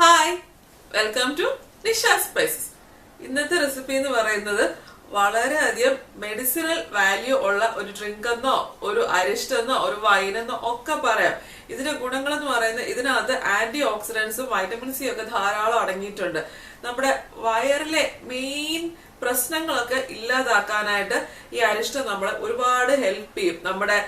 Hi welcome to Nisha spices ഇന്നത്തെ recipe എന്ന് പറയുന്നത് വളരെയധികം മെഡിസിനൽ വാല്യൂ ഉള്ള ഒരു ഡ്രിങ്ക് എന്നോ ഒരു അരിഷ്ടെന്നോ ഒരു വൈനെന്നോ ഒക്കെ പറയാം. ഇതിന്റെ ഗുണങ്ങൾ എന്ന് പറയുന്നത് ഇതിനകത്ത് ആന്റി ഓക്സിഡൻസും വൈറ്റമിൻ സി ഒക്കെ ധാരാളം അടങ്ങിയിട്ടുണ്ട്. നമ്മുടെ വയറിലെ മെയിൻ പ്രശ്നങ്ങളൊക്കെ ഇല്ലാതാക്കാനായിട്ട് ഈ അരിഷ്ടം നമ്മളെ ഒരുപാട് ഹെൽപ്പ് ചെയ്യും. നമ്മുടെ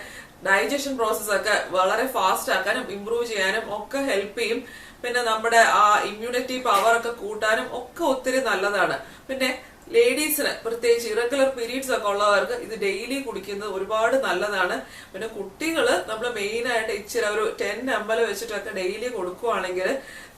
ഡൈജഷൻ പ്രോസസ്സൊക്കെ വളരെ ഫാസ്റ്റ് ആക്കാനും ഇമ്പ്രൂവ് ചെയ്യാനും ഒക്കെ ഹെൽപ്പ് ചെയ്യും. പിന്നെ നമ്മുടെ ആ ഇമ്മ്യൂണിറ്റി പവർ ഒക്കെ കൂട്ടാനും ഒക്കെ ഒത്തിരി നല്ലതാണ്. പിന്നെ ലേഡീസിന് പ്രത്യേകിച്ച് ഇറഗുലർ പീരീഡ്സ് ഒക്കെ ഉള്ളവർക്ക് ഇത് ഡെയിലി കുടിക്കുന്നത് ഒരുപാട് നല്ലതാണ്. പിന്നെ കുട്ടികൾ നമ്മൾ മെയിനായിട്ട് ഇച്ചിരി ഒരു ടെൻ അമ്പലം വെച്ചിട്ടൊക്കെ ഡെയിലി കൊടുക്കുവാണെങ്കിൽ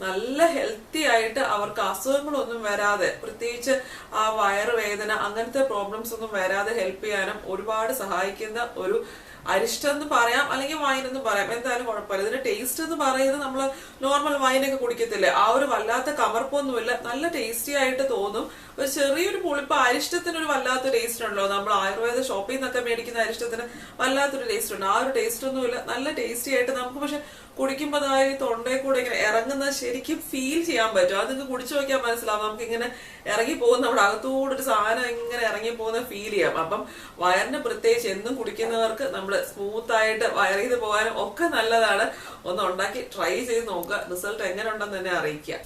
നല്ല ഹെൽത്തി ആയിട്ട് അവർക്ക് അസുഖങ്ങളൊന്നും വരാതെ പ്രത്യേകിച്ച് ആ വയറുവേദന അങ്ങനത്തെ പ്രോബ്ലംസ് ഒന്നും വരാതെ ഹെൽപ്പ് ചെയ്യാനും ഒരുപാട് സഹായിക്കുന്ന ഒരു അരിഷ്ടം എന്ന് പറയാം അല്ലെങ്കിൽ വൈൻ എന്ന് പറയാം. എന്തായാലും കുഴപ്പമില്ല. ഇതിന്റെ ടേസ്റ്റ് എന്ന് പറയുന്നത് നമ്മൾ നോർമൽ വൈനൊക്കെ കുടിക്കത്തില്ലേ? ആ ഒരു വല്ലാത്ത കമർപ്പൊന്നുമില്ല നല്ല ടേസ്റ്റി ആയിട്ട് തോന്നും. ഒരു ചെറിയൊരു പുളിപ്പ് അരിഷ്ടത്തിന് ഒരു വല്ലാത്ത ടേസ്റ്റ് ഉണ്ടല്ലോ. നമ്മൾ ആയുർവേദ ഷോപ്പിൽ നിന്നൊക്കെ മേടിക്കുന്ന അരിഷ്ടത്തിന് വല്ലാത്തൊരു ടേസ്റ്റ് ഉണ്ട്. ആ ഒരു ടേസ്റ്റ് ഒന്നുമില്ല നല്ല ടേസ്റ്റി ആയിട്ട് നമുക്ക് പക്ഷെ കുടിക്കുമ്പോൾ ഈ തൊണ്ടയിൽ കൂടെ ഇങ്ങനെ ഇറങ്ങുന്നത് ശരിക്കും ഫീൽ ചെയ്യാൻ പറ്റും. അത് നിങ്ങൾക്ക് കുടിച്ചു നോക്കിയാൽ മനസ്സിലാവും. നമുക്ക് ഇങ്ങനെ ഇറങ്ങി പോകുന്ന നമ്മുടെ അകത്തൂടെ ഒരു സാധനം ഇങ്ങനെ ഇറങ്ങി പോകുന്ന ഫീൽ ചെയ്യാം. അപ്പം വയറിന് പ്രത്യേകിച്ച് എന്നും കുടിക്കുന്നവർക്ക് നമ്മൾ സ്മൂത്ത് ആയിട്ട് വയർ ചെയ്ത് പോകാനും ഒക്കെ നല്ലതാണ്. ഒന്ന് ഉണ്ടാക്കി ട്രൈ ചെയ്ത് നോക്കുക. റിസൾട്ട് എങ്ങനെ ഉണ്ടെന്ന് തന്നെ അറിയിക്കുക.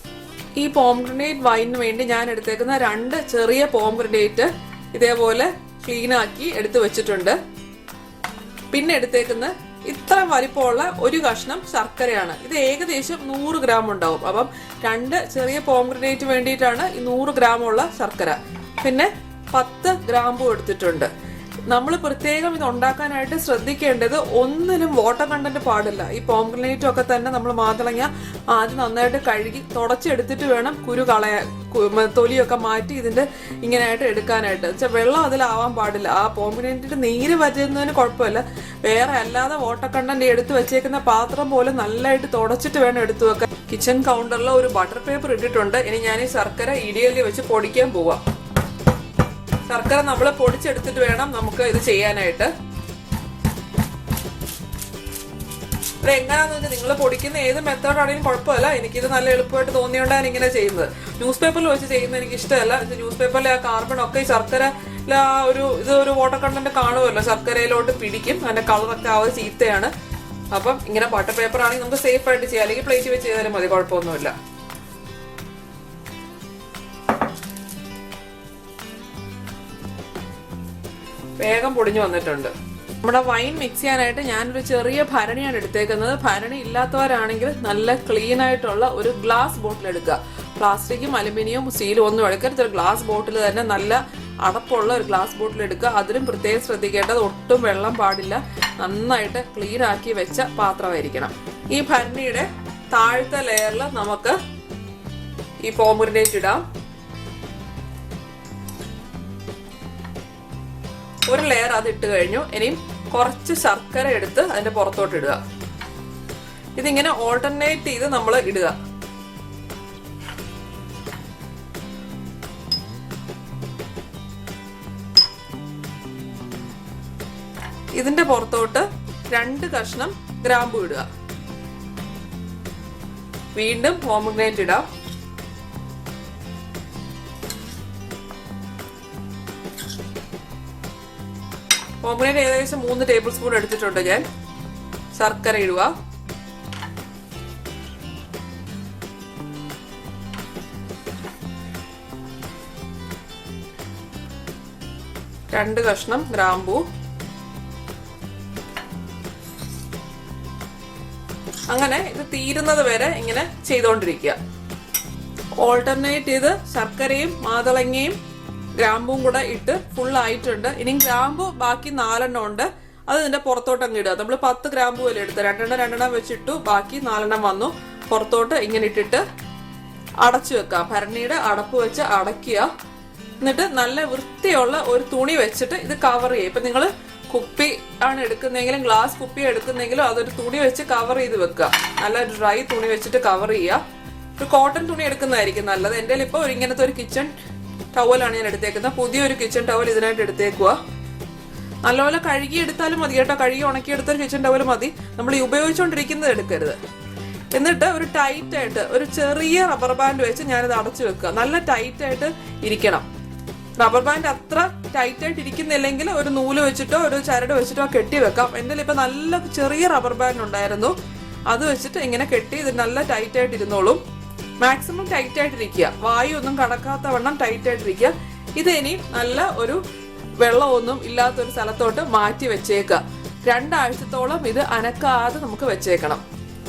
ഈ പോംഗ്രനേറ്റ് വൈനിന് വേണ്ടി ഞാൻ എടുത്തേക്കുന്ന രണ്ട് ചെറിയ പോംഗ്രനേറ്റ് ഇതേപോലെ ക്ലീൻ ആക്കി എടുത്തു വെച്ചിട്ടുണ്ട്. പിന്നെ എടുത്തേക്കുന്ന ഇത്ര വലിപ്പമുള്ള ഒരു കഷ്ണം ശർക്കരയാണ്. ഇത് ഏകദേശം നൂറ് ഗ്രാം ഉണ്ടാവും. അപ്പം രണ്ട് ചെറിയ പോംഗ്രനേറ്റ് വേണ്ടിയിട്ടാണ് ഈ നൂറ് ഗ്രാമുള്ള ശർക്കര. പിന്നെ പത്ത് ഗ്രാമ്പും എടുത്തിട്ടുണ്ട്. നമ്മൾ പ്രത്യേകം ഇത് ഉണ്ടാക്കാനായിട്ട് ശ്രദ്ധിക്കേണ്ടത് ഒന്നിനും വാട്ടർ കണ്ടന്റ് പാടില്ല. ഈ പോംഗ്രനേറ്റും ഒക്കെ തന്നെ നമ്മൾ മാതളങ്ങ ആദ്യം നന്നായിട്ട് കഴുകി തുടച്ചെടുത്തിട്ട് വേണം കുരു കളയാൻ തൊലിയൊക്കെ മാറ്റി ഇതിന്റെ ഇങ്ങനെയായിട്ട് എടുക്കാനായിട്ട്. വെച്ചാൽ വെള്ളം അതിലാവാൻ പാടില്ല. ആ പോംഗ്രനേറ്റിന്റെ നീര് വരുന്നതിന് കുഴപ്പമില്ല. വേറെ അല്ലാതെ വാട്ടർ കണ്ടന്റ് എടുത്തു വെച്ചേക്കുന്ന പാത്രം പോലെ നല്ലതായിട്ട് തുടച്ചിട്ട് വേണം എടുത്തു വെക്കാൻ. കിച്ചൺ കൗണ്ടറിൽ ഒരു ബട്ടർ പേപ്പർ ഇട്ടിട്ടുണ്ട്. ഇനി ഞാൻ ഈ ശർക്കര ഇടിയലി വെച്ച് പൊടിക്കാൻ പോവാം. ശർക്കര നമ്മൾ പൊടിച്ചെടുത്തിട്ട് വേണം നമുക്ക് ഇത് ചെയ്യാനായിട്ട്. ഇത് എങ്ങനെയാന്ന് വെച്ചാൽ നിങ്ങൾ പൊടിക്കുന്ന ഏത് മെത്തേഡ് ആണെങ്കിലും കുഴപ്പമില്ല. എനിക്കിത് നല്ല എളുപ്പമായിട്ട് തോന്നിയോണ്ടാണ് ഇങ്ങനെ ചെയ്യുന്നത്. ന്യൂസ് പേപ്പറിൽ വെച്ച് ചെയ്യുന്നത് എനിക്ക് ഇഷ്ടമല്ല ന്യൂസ് പേപ്പറിലെ ആ കാർബൺ ഒക്കെ ഈ ശർക്കര ആ ഒരു ഇത് ഒരു വാട്ടർ കണ്ടന്റ് കാണുമല്ലോ? ശർക്കരയിലോട്ട് പിടിക്കും. അതിന്റെ കളറൊക്കെ ആ ഒരു ചീത്തയാണ്. അപ്പം ഇങ്ങനെ വാട്ടർ പേപ്പർ ആണെങ്കിൽ നമുക്ക് സേഫ് ആയിട്ട് ചെയ്യാം. അല്ലെങ്കിൽ പ്ലേറ്റ് വെച്ച് ചെയ്താലും മതി. കുഴപ്പമൊന്നുമില്ല. വേഗം പൊടിഞ്ഞു വന്നിട്ടുണ്ട്. നമ്മുടെ വൈൻ മിക്സ് ചെയ്യാനായിട്ട് ഞാനൊരു ചെറിയ ഭരണിയാണ് എടുത്തേക്കുന്നത്. ഭരണി ഇല്ലാത്തവരാണെങ്കിൽ നല്ല ക്ലീൻ ആയിട്ടുള്ള ഒരു ഗ്ലാസ് ബോട്ടിൽ എടുക്കുക. പ്ലാസ്റ്റിക്കും അലുമിനിയവും സ്റ്റീലും ഒന്നും എടുക്കരുത്. ഒരു ഗ്ലാസ് ബോട്ടിൽ തന്നെ നല്ല അടപ്പുള്ള ഒരു ഗ്ലാസ് ബോട്ടിൽ എടുക്കുക. അതിലും പ്രത്യേകം ശ്രദ്ധിക്കേണ്ടത് ഒട്ടും വെള്ളം പാടില്ല. നന്നായിട്ട് ക്ലീൻ ആക്കി വെച്ച പാത്രമായിരിക്കണം. ഈ ഭരണിയുടെ താഴത്തെ ലെയറിൽ നമുക്ക് ഈ പോമുറിനേറ്റ് ഇടാം. ഒരു ലെയർ അത് ഇട്ട് കഴിഞ്ഞു. ഇനിയും കുറച്ച് ശർക്കര എടുത്ത് അതിന്റെ പുറത്തോട്ട് ഇടുക. ഇതിങ്ങനെ ഓൾട്ടർനേറ്റ് ചെയ്ത് നമ്മൾ ഇടുക. ഇതിന്റെ പുറത്തോട്ട് രണ്ട് കഷ്ണം ഗ്രാമ്പു ഇടുക. വീണ്ടും ഹോമഗ്രേറ്റ് ഇടാം. പോംഗ്രേറ്റ് ഏകദേശം മൂന്ന് ടേബിൾ സ്പൂൺ എടുത്തിട്ടുണ്ട് ഞാൻ. ശർക്കര ഇടുക. രണ്ട് കഷ്ണം ഗ്രാമ്പൂ. അങ്ങനെ ഇത് തീരുന്നത് വരെ ഇങ്ങനെ ചെയ്തുകൊണ്ടിരിക്കുക ഓൾട്ടർനേറ്റ് ചെയ്ത് ശർക്കരയും മാതളങ്ങയും ഗ്രാമ്പും കൂടെ ഇട്ട് ഫുൾ ആയിട്ടുണ്ട്. ഇനി ഗ്രാമ്പു ബാക്കി നാലെണ്ണം ഉണ്ട്. അത് ഇതിന്റെ പുറത്തോട്ട് അങ്ങ് ഇടുക. നമ്മൾ പത്ത് ഗ്രാമ്പു വരെ എടുത്ത് രണ്ടെണ്ണം രണ്ടെണ്ണം വെച്ചിട്ടു ബാക്കി നാലെണ്ണം വന്നു. പുറത്തോട്ട് ഇങ്ങനെ ഇട്ടിട്ട് അടച്ചു വെക്കുക. ഭരണിയുടെ അടപ്പ് വെച്ച് അടയ്ക്കുക. എന്നിട്ട് നല്ല വൃത്തിയുള്ള ഒരു തുണി വെച്ചിട്ട് ഇത് കവർ ചെയ്യുക. ഇപ്പൊ നിങ്ങൾ കുപ്പി ആണ് എടുക്കുന്നെങ്കിലും ഗ്ലാസ് കുപ്പി എടുക്കുന്നെങ്കിലും അതൊരു തുണി വെച്ച് കവർ ചെയ്ത് വെക്കുക. നല്ല ഡ്രൈ തുണി വെച്ചിട്ട് കവർ ചെയ്യുക. ഒരു കോട്ടൺ തുണി എടുക്കുന്നതായിരിക്കും നല്ലത്. എന്റെ ഇപ്പോൾ ഇങ്ങനത്തെ ഒരു കിച്ചൺ ടവലാണ് ഞാൻ എടുത്തേക്കുന്നത്. പുതിയൊരു കിച്ചൺ ടവൽ ഇതിനായിട്ട് എടുത്തേക്കുക നല്ലപോലെ കഴുകി എടുത്താലും മതി കേട്ടോ. കഴുകി ഉണക്കി എടുത്തൊരു കിച്ചൺ ടവൽ മതി. നമ്മൾ ഈ ഉപയോഗിച്ചുകൊണ്ടിരിക്കുന്നത് എടുക്കരുത്. എന്നിട്ട് ഒരു ടൈറ്റ് ആയിട്ട് ഒരു ചെറിയ റബ്ബർ ബാൻഡ് വെച്ച് ഞാനിത് അടച്ചു വെക്കുക. നല്ല ടൈറ്റ് ആയിട്ട് ഇരിക്കണം. റബ്ബർ ബാൻഡ് അത്ര ടൈറ്റ് ആയിട്ട് ഇരിക്കുന്നില്ലെങ്കിൽ ഒരു നൂൽ വെച്ചിട്ടോ ഒരു ചരട് വെച്ചിട്ടോ കെട്ടി വെക്കാം. എന്റെ ഇപ്പൊ നല്ല ചെറിയ റബ്ബർ ബാൻഡ് ഉണ്ടായിരുന്നു. അത് വെച്ചിട്ട് ഇങ്ങനെ കെട്ടി ഇത് നല്ല ടൈറ്റ് ആയിട്ട് ഇരുന്നോളും. മാക്സിമം ടൈറ്റ് ആയിട്ടിരിക്കുക വായു ഒന്നും കടക്കാത്ത വണ്ണം ടൈറ്റ് ആയിട്ടിരിക്കുക ഇത് ഇനി നല്ല ഒരു വെള്ളമൊന്നും ഇല്ലാത്തൊരു സ്ഥലത്തോട്ട് മാറ്റി വെച്ചേക്കുക. രണ്ടാഴ്ചത്തോളം ഇത് അനക്കാതെ നമുക്ക് വെച്ചേക്കണം.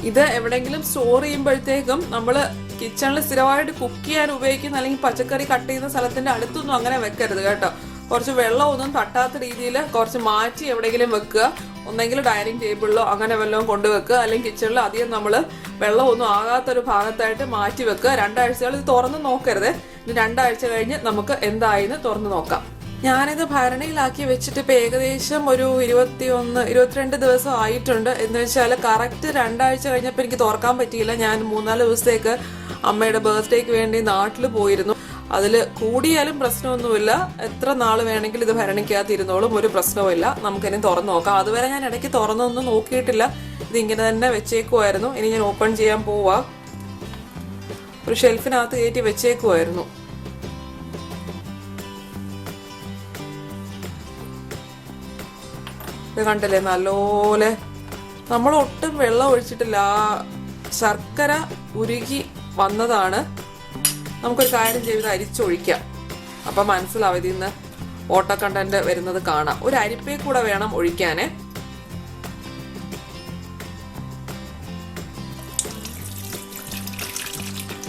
ഇത് എവിടെയെങ്കിലും സ്റ്റോർ ചെയ്യുമ്പോഴത്തേക്കും നമ്മൾ കിച്ചണിൽ സ്ഥിരമായിട്ട് കുക്ക് ചെയ്യാൻ ഉപയോഗിക്കുന്ന അല്ലെങ്കിൽ പച്ചക്കറി കട്ട് ചെയ്യുന്ന സ്ഥലത്തിന്റെ അടുത്തൊന്നും അങ്ങനെ വെക്കരുത് കേട്ടോ. കുറച്ച് വെള്ളമൊന്നും തട്ടാത്ത രീതിയിൽ കുറച്ച് മാറ്റി എവിടെയെങ്കിലും വെക്കുക. ഒന്നെങ്കിൽ ഡൈനിങ് ടേബിളിലോ അങ്ങനെ വല്ലതും കൊണ്ടുവെക്കുക അല്ലെങ്കിൽ കിച്ചണിൽ അധികം നമ്മൾ വെള്ളമൊന്നും ആകാത്തൊരു ഭാഗത്തായിട്ട് മാറ്റി വെക്കുക. രണ്ടാഴ്ചകൾ ഇത് തുറന്ന് നോക്കരുത്. ഇനി രണ്ടാഴ്ച കഴിഞ്ഞ് നമുക്ക് എന്തായെന്ന് തുറന്ന് നോക്കാം. ഞാനിത് ഭരണിയിലാക്കി വെച്ചിട്ട് ഇപ്പൊ ഏകദേശം ഒരു ഇരുപത്തി ഒന്ന് ഇരുപത്തിരണ്ട് ദിവസം ആയിട്ടുണ്ട്. എന്ന് വെച്ചാൽ കറക്റ്റ് രണ്ടാഴ്ച കഴിഞ്ഞപ്പോൾ എനിക്ക് തുറക്കാൻ പറ്റിയില്ല. ഞാൻ മൂന്നാൽ ദിവസത്തേക്ക് അമ്മയുടെ ബർത്ത്ഡേക്ക് വേണ്ടി നാട്ടിൽ പോയിരുന്നു. അതിൽ കൂടിയാലും പ്രശ്നമൊന്നുമില്ല. എത്ര നാൾ വേണമെങ്കിലും ഇത് ഭരണിക്കാത്തിരുന്നോളും ഒരു പ്രശ്നവുമില്ല. നമുക്കിനി തുറന്നു നോക്കാം. അതുവരെ ഞാൻ ഇടയ്ക്ക് തുറന്നൊന്നും നോക്കിയിട്ടില്ല. ഇത് ഇങ്ങനെ തന്നെ വെച്ചേക്കുമായിരുന്നു ഇനി ഞാൻ ഓപ്പൺ ചെയ്യാൻ പോവാ. ഒരു ഷെൽഫിനകത്ത് കയറ്റി വെച്ചേക്കുമായിരുന്നു ഇത് കണ്ടില്ലേ? നല്ലപോലെ നമ്മൾ ഒട്ടും വെള്ളം ഒഴിച്ചിട്ടില്ല. ആ ശർക്കര ഉരുകി വന്നതാണ്. നമുക്കൊരു കാര്യം ചെയ്ത് അരിച്ചൊഴിക്കാം. അപ്പം മനസ്സിലാവും ഇതിൽ ഓട്ട കണ്ടന്റ് വരുന്നത് കാണാം. ഒരു അരിപ്പേ കൂടെ വേണം ഒഴിക്കാനേ.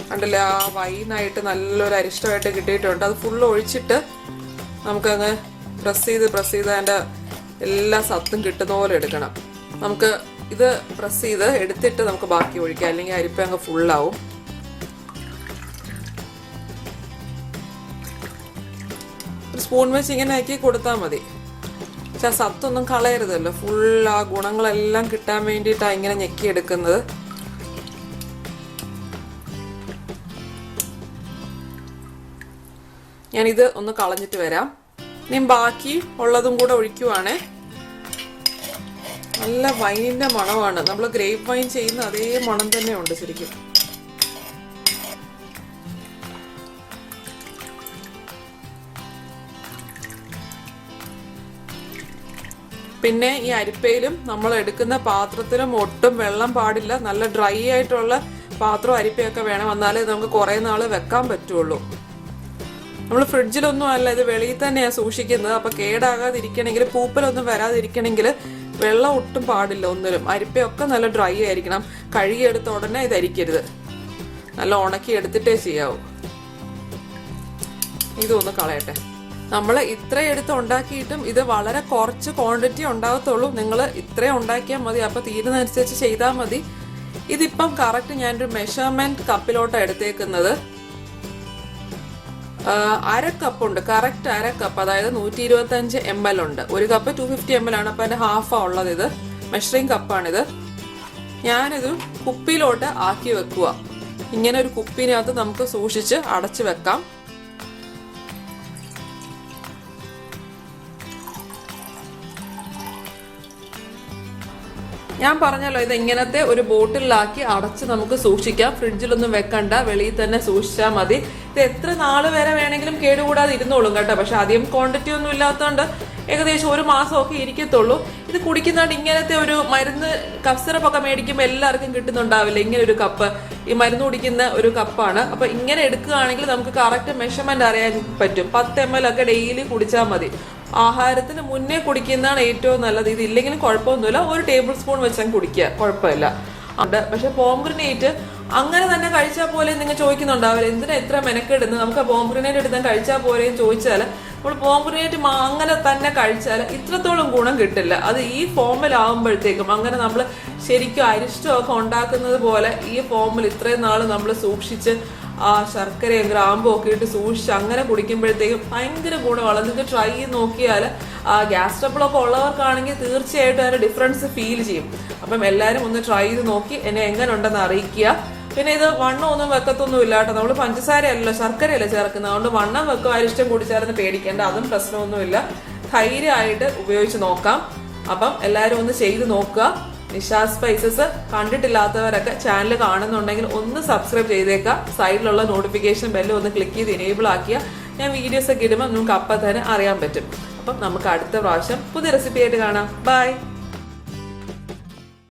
കണ്ടില്ലേ ആ വൈനായിട്ട് നല്ലൊരു അരിഷ്ടമായിട്ട് കിട്ടിയിട്ടുണ്ട്. അത് ഫുള്ള് ഒഴിച്ചിട്ട് നമുക്കങ്ങ് പ്രസ് ചെയ്ത് പ്രസ് ചെയ്ത് അതിന്റെ എല്ലാ സത്തും കിട്ടുന്ന പോലെ എടുക്കണം. നമുക്ക് ഇത് പ്രസ് ചെയ്ത് എടുത്തിട്ട് നമുക്ക് ബാക്കി ഒഴിക്കാം. അല്ലെങ്കിൽ അരിപ്പ അങ്ങ് ഫുള്ളാവും ഒരു സ്പൂൺ വെച്ച് ഇങ്ങനെ ആക്കി കൊടുത്താൽ മതി. പക്ഷെ ആ സത്തൊന്നും കളയരുതല്ലോ. ഫുൾ ആ ഗുണങ്ങളെല്ലാം കിട്ടാൻ വേണ്ടിയിട്ടാണ് ഇങ്ങനെ ഞെക്കിയെടുക്കുന്നത്. ഞാനിത് ഒന്ന് കളഞ്ഞിട്ട് വരാം. ഇനി ബാക്കി ഉള്ളതും കൂടെ ഒഴിക്കുവാണേ. നല്ല വൈനിന്റെ മണമാണ്. നമ്മൾ ഗ്രേപ്പ് വൈൻ ചെയ്യുന്ന അതേ മണം തന്നെ ഉണ്ട് ശരിക്കും. പിന്നെ ഈ അരിപ്പയിലും നമ്മൾ എടുക്കുന്ന പാത്രത്തിലും ഒട്ടും വെള്ളം പാടില്ല. നല്ല ഡ്രൈ ആയിട്ടുള്ള പാത്രം അരിപ്പയൊക്കെ വേണം. വന്നാലേ നമുക്ക് കുറേ നാൾ വെക്കാൻ പറ്റുള്ളൂ. നമ്മൾ ഫ്രിഡ്ജിലൊന്നും അല്ല ഇത് വെളിയിൽ തന്നെയാണ് സൂക്ഷിക്കുന്നത്. അപ്പൊ കേടാകാതിരിക്കണമെങ്കിൽ പൂപ്പലൊന്നും വരാതിരിക്കണമെങ്കിൽ വെള്ളം ഒട്ടും പാടില്ല ഒന്നിലും. അരിപ്പയൊക്കെ നല്ല ഡ്രൈ ആയിരിക്കണം. കഴുകിയെടുത്ത ഉടനെ ഇത് അരിക്കരുത് നല്ല ഉണക്കി എടുത്തിട്ടേ ചെയ്യാവൂ. ഇതൊന്ന് കളയട്ടെ. നമ്മൾ ഇത്രയും എടുത്ത് ഉണ്ടാക്കിയിട്ടും ഇത് വളരെ കുറച്ച് ക്വാണ്ടിറ്റി ഉണ്ടാകത്തുള്ളൂ. നിങ്ങൾ ഇത്രയും ഉണ്ടാക്കിയാൽ മതി. അപ്പോൾ തീരുന്നതനുസരിച്ച് ചെയ്താൽ മതി. ഇതിപ്പം കറക്റ്റ് ഞാനൊരു മെഷർമെന്റ് കപ്പിലോട്ടാണ് എടുത്തേക്കുന്നത്. അര കപ്പ് ഉണ്ട്. കറക്റ്റ് അര കപ്പ് അതായത് നൂറ്റി ഇരുപത്തി അഞ്ച് എം എൽ ഉണ്ട്. ഒരു cup two fifty M L ആണ്. അപ്പൊ അതിന്റെ ഹാഫാ ഉള്ളത് ഇത്. മെഷറിംഗ് കപ്പാണിത് ഞാനിത് കുപ്പിയിലോട്ട് ആക്കി വെക്കുക. ഇങ്ങനെ ഒരു കുപ്പിനകത്ത് നമുക്ക് സൂക്ഷിച്ച് അടച്ചു വെക്കാം. ഞാൻ പറഞ്ഞല്ലോ ഇത് ഇങ്ങനത്തെ ഒരു ബോട്ടിലാക്കി അടച്ച് നമുക്ക് സൂക്ഷിക്കാം. ഫ്രിഡ്ജിലൊന്നും വെക്കണ്ട. വെളിയിൽ തന്നെ സൂക്ഷിച്ചാൽ മതി. ഇത് എത്ര നാൾ വരെ വേണമെങ്കിലും കേടുകൂടാതെ ഇരുന്നോളും കേട്ടോ. പക്ഷെ അധികം ക്വാണ്ടിറ്റി ഒന്നും ഇല്ലാത്തതുകൊണ്ട് ഏകദേശം ഒരു മാസമൊക്കെ ഇരിക്കത്തുള്ളൂ. ഇത് കുടിക്കുന്നതുകൊണ്ട് ഇങ്ങനത്തെ ഒരു മരുന്ന് കസറപ്പൊക്കെ സിറപ്പൊക്കെ മേടിക്കുമ്പോൾ എല്ലാവർക്കും കിട്ടുന്നുണ്ടാവില്ല. ഇങ്ങനെ ഒരു കപ്പ് ഈ മരുന്ന് കുടിക്കുന്ന ഒരു കപ്പാണ്. അപ്പൊ ഇങ്ങനെ എടുക്കുകയാണെങ്കിൽ നമുക്ക് കറക്റ്റ് മെഷർമെന്റ് അറിയാൻ പറ്റും. പത്ത് എം എൽ ഒക്കെ ഡെയിലി കുടിച്ചാൽ മതി. ആഹാരത്തിന് മുന്നേ കുടിക്കുന്നതാണ് ഏറ്റവും നല്ലത്. ഇത് ഇല്ലെങ്കിലും കുഴപ്പമൊന്നുമില്ല. ഒരു ടേബിൾ സ്പൂൺ വെച്ചാൽ കുടിക്കുക. കുഴപ്പമില്ല. പക്ഷെ പോംഗ്രിനേറ്റ് അങ്ങനെ തന്നെ കഴിച്ചാൽ പോലെ നിങ്ങൾ ചോദിക്കുന്നുണ്ടാവില്ല. എന്തിനാ എത്ര മെനക്കെടുന്ന് നമുക്ക് പോംഗ്രിനേറ്റ് എടുത്താൽ കഴിച്ചാൽ പോലെ ചോദിച്ചാൽ നമ്മൾ പോംഗ്രിനേറ്റ് അങ്ങനെ തന്നെ കഴിച്ചാൽ ഇത്രത്തോളം ഗുണം കിട്ടില്ല. അത് ഈ ഫോമിലാവുമ്പോഴത്തേക്കും അങ്ങനെ നമ്മൾ ശരിക്കും അരിഷ്ടമൊക്കെ ഉണ്ടാക്കുന്നത് പോലെ ഈ ഫോമിൽ ഇത്രയും നാൾ നമ്മൾ സൂക്ഷിച്ച് ആ ശർക്കരയും ഗ്രാമ്പും ഒക്കെ ഇട്ട് സൂക്ഷിച്ച് അങ്ങനെ കുടിക്കുമ്പോഴത്തേക്കും ഭയങ്കര ഗുണമാണ്. നിങ്ങൾക്ക് ട്രൈ ചെയ്ത് നോക്കിയാൽ ആ ഗ്യാസ് ട്രബിളൊക്കെ ഉള്ളവർക്കാണെങ്കിൽ തീർച്ചയായിട്ടും അതിന്റെ ഡിഫറൻസ് ഫീൽ ചെയ്യും. അപ്പം എല്ലാവരും ഒന്ന് ട്രൈ ചെയ്ത് നോക്കി എന്നെ എങ്ങനെ ഉണ്ടെന്ന് അറിയിക്കുക. പിന്നെ ഇത് വണ്ണം ഒന്നും വെക്കത്തൊന്നും ഇല്ല കേട്ടോ. നമ്മൾ പഞ്ചസാരയല്ലോ ശർക്കരയല്ലേ ചേർക്കുന്നത്. അതുകൊണ്ട് വണ്ണം വെക്കും അരിഷ്ടം ചേർന്ന് പേടിക്കേണ്ട. അതും പ്രശ്നമൊന്നുമില്ല. ധൈര്യമായിട്ട് ഉപയോഗിച്ച് നോക്കാം. അപ്പം എല്ലാവരും ഒന്ന് ചെയ്ത് നോക്കുക. നിഷാ സ്പൈസസ് കണ്ടിട്ടില്ലാത്തവരൊക്കെ ചാനൽ കാണുന്നുണ്ടെങ്കിൽ ഒന്ന് സബ്സ്ക്രൈബ് ചെയ്തേക്കുക. സൈഡിലുള്ള നോട്ടിഫിക്കേഷൻ ബെല്ലും ഒന്ന് ക്ലിക്ക് ചെയ്ത് എനേബിൾ ആക്കിയ ഞാൻ വീഡിയോസ് ഒക്കെ ഇടുമ്പോൾ നിങ്ങൾക്ക് അപ്പം തന്നെ അറിയാൻ പറ്റും. അപ്പം നമുക്ക് അടുത്ത പ്രാവശ്യം പുതിയ റെസിപ്പി ആയിട്ട് കാണാം. ബൈ